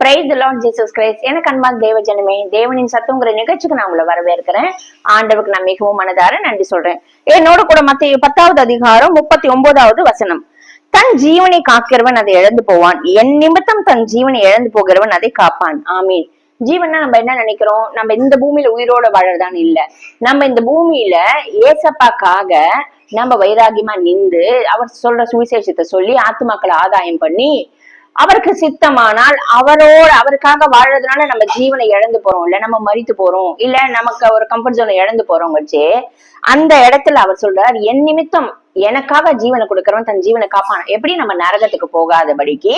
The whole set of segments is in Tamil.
பிரைஸ் லார்ட் ஜீசஸ் கிரைஸ்ட் எனக்கு அன்பான தேவ ஜனமே தேவனின் சத்தங்கிற நிகழ்ச்சிக்கு நான் உங்களை வரவேற்கிறேன். ஆண்டவுக்கு நான் மிகவும் மனதார நன்றி சொல்றேன். என்னோட கூட மத்திய பத்தாவது அதிகாரம் முப்பத்தி ஒன்பதாவது வசனம். தன் ஜீவனை காக்கிறவன் அதை இழந்து போவான். என் நிமித்தம் தன் ஜீவனை இழந்து போகிறவன் அதை காப்பான். ஆமீன். ஜீவன்னா நம்ம என்ன நினைக்கிறோம்? நம்ம இந்த பூமியில உயிரோட வாழறதான் இல்ல. நம்ம இந்த பூமியில ஏசப்பாக்காக நம்ம வைராகியமா நின்று அவர் சொல்ற சுவிசேஷத்தை சொல்லி ஆத்துமாக்களை ஆதாயம் பண்ணி அவருக்கு சித்தமானால் அவரோட அவருக்காக வாழறதுனால நம்ம ஜீவனை இழந்து போறோம் இல்ல நம்ம மறித்து போறோம் இல்ல நமக்கு ஒரு கம்ஃபர்ட் ஜோனை இழந்து போறோம் வச்சு அந்த இடத்துல அவர் சொல்றார் என் நிமித்தம் எனக்காக ஜீவனை கொடுக்கறவன் தன் ஜீவனை காப்பான். எப்படி நம்ம நரகத்துக்கு போகாதபடிக்கு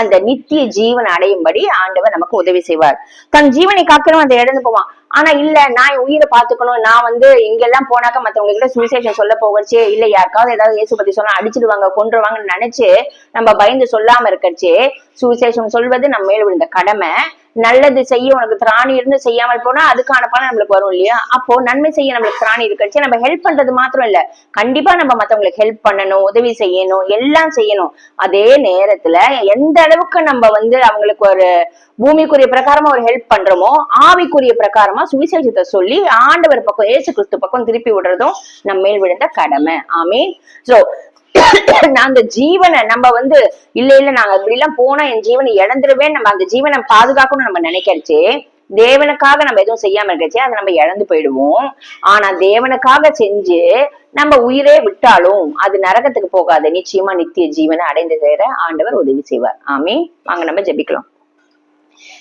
அந்த நித்திய ஜீவன் அடையும்படி ஆண்டவர் நமக்கு உதவி செய்வார். தன் ஜீவனை காக்கிறவன் அதை இழந்து போவான். ஆனா இல்ல நான் என் உயிரை பாத்துக்கணும் நான் வந்து இங்கெல்லாம் போனாக்க மத்தவங்க கிட்ட சுவிசேஷம் சொல்ல போகச்சு. இல்ல யாருக்காவது ஏதாவது இயேசு பத்தி சொன்னா அடிச்சிடுவாங்க கொன்றுவாங்கன்னு நினைச்சு நம்ம பயந்து சொல்லாம இருக்கச்சு. சுவிசேஷம் சொல்வது நம்ம மேல விழுந்த கடமை. நல்லது செய்ய உனக்கு திராணி இருந்து செய்யாமல் போனா அதுக்கான பலன் நம்மளுக்கு வரும் இல்லையா? அப்போ நன்மை செய்ய நம்மளுக்கு திராணி இருக்கச்சு நம்ம ஹெல்ப் பண்றது மாத்திரம் இல்ல. கண்டிப்பா நம்ம மத்தவங்களுக்கு ஹெல்ப் பண்ணணும் உதவி செய்யணும் எல்லாம் செய்யணும். அதே நேரத்துல எந்த அளவுக்கு நம்ம வந்து அவங்களுக்கு ஒரு பூமிக்குரிய பிரகாரமா ஒரு ஹெல்ப் பண்றோமோ ஆவிக்குரிய பிரகாரமா சுவிசேஷத்தை சொல்லி ஆண்டவர் பக்கம் ஏசு கிறிஸ்து பக்கம் திருப்பி விடுறதும் நம்ம மேல் விழுந்த கடமை. ஆமே சோ அந்த ஜீவனை நம்ம வந்து இல்ல இல்ல நாங்க இப்படி எல்லாம் போனா என் ஜீவனை இழந்துருவேன் நம்ம அந்த ஜீவனை பாதுகாக்கணும்னு நம்ம நினைக்கிறச்சு தேவனுக்காக நம்ம எதுவும் செய்யாம இருக்கச்சு அதை நம்ம இழந்து போயிடுவோம். ஆனா தேவனுக்காக செஞ்சு நம்ம உயிரே விட்டாலும் அது நரகத்துக்கு போகாது. நிச்சயமா நித்திய ஜீவனை அடைந்து சேர ஆண்டவர் உதவி செய்வார். ஆமே வாங்க நம்ம ஜெபிக்கலாம்.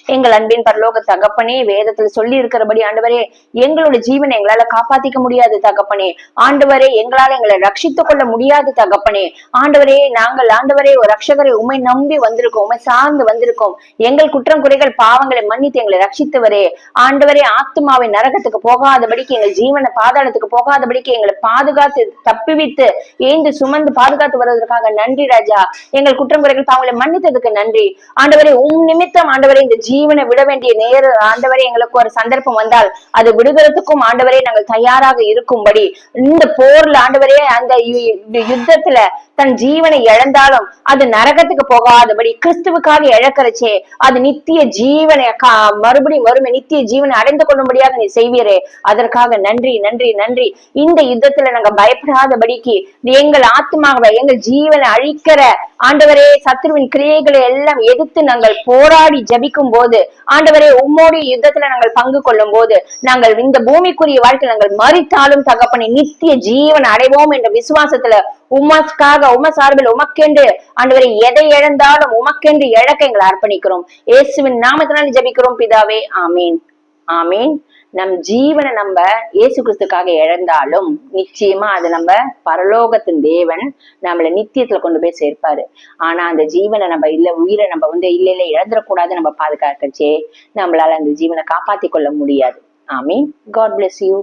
எங்கள் அன்பின் பரலோக தகப்பனே வேதத்துல சொல்லி இருக்கிறபடி ஆண்டவரே எங்களோட ஜீவனை எங்களால காப்பாத்திக்க முடியாது தகப்பனே. ஆண்டவரே எங்களால எங்களை ரட்சித்துக் கொள்ள முடியாது தகப்பனே. ஆண்டவரே நாங்கள் ஆண்டவரே ஒரு ரட்சகரை உண்மை நம்பி வந்திருக்கோம் உண்மை சார்ந்து வந்திருக்கோம். எங்கள் குற்றம் குறைகள் பாவங்களை மன்னித்து எங்களை ரட்சித்தவரே. ஆண்டவரே ஆத்மாவை நரகத்துக்கு போகாதபடிக்கு எங்கள் ஜீவனை பாதாளத்துக்கு போகாதபடிக்கு எங்களை பாதுகாத்து தப்பிவித்து ஏந்து சுமந்து பாதுகாத்து வருவதற்காக நன்றி ராஜா. எங்கள் குற்றம் குறைகள் பாவங்களை மன்னித்ததுக்கு நன்றி. ஆண்டவரே உம் நிமித்தம் ஆண்டவரே இந்த ஜீவனை விட வேண்டிய நேர ஆண்டவரே எங்களுக்கு ஒரு சந்தர்ப்பம் வந்தால் அது விடுதலுக்கும் ஆண்டவரே நாங்கள் தயாராக இருக்கும்படி. இந்த போர்ல ஆண்டவரே அந்த யுத்தத்துல தன் ஜீவனை இழந்தாலும் அது நரகத்துக்கு போகாதபடி கிறிஸ்துவுக்காக இழக்கிறச்சே அது நித்திய ஜீவனை மறுபடியும் வறுமை நித்திய ஜீவனை அடைந்து கொள்ளும்படியாக நீ செய்வீரே. அதற்காக நன்றி நன்றி நன்றி. இந்த யுத்தத்துல நாங்க பயப்படாதபடிக்கு எங்கள் ஆத்மாவை எங்கள் ஜீவனை அழிக்கிற ஆண்டவரே சத்ருவின் கிரியைகளை எல்லாம் எதிர்த்து நாங்கள் போராடி ஜபிக்கும் போது ஆண்டவரே உம்மோடைய யுத்தத்துல நாங்கள் பங்கு கொள்ளும் போது நாங்கள் இந்த பூமிக்குரிய வாழ்க்கை நாங்கள் மறித்தாலும் தகப்பனை நித்திய ஜீவன் அடைவோம் என்ற விசுவாசத்துல உமக்காக உம சார்பில் உமக்கென்று ஆண்டவரை எதை இழந்தாலும் உமக்கென்று இழக்க எங்களை அர்ப்பணிக்கிறோம். இயேசுவின் நாமத்தினால் ஜபிக்கிறோம் பிதாவே. ஆமீன். ஆமீன். நம் ஜீவனை நம்ம இயேசு கிறிஸ்துக்காக இழந்தாலும் நிச்சயமா அது நம்ம பரலோகத்தின் தேவன் நம்மள நித்தியத்துல கொண்டு போய் சேர்ப்பாரு. ஆனா அந்த ஜீவனை நம்ம இல்ல உயிரை நம்ம வந்து இல்ல இல்ல இழந்துடக்கூடாது நம்ம பாதுகாக்கச்சே. நம்மளால அந்த ஜீவனை காப்பாத்தி கொள்ள முடியாது. ஆமீன். God bless you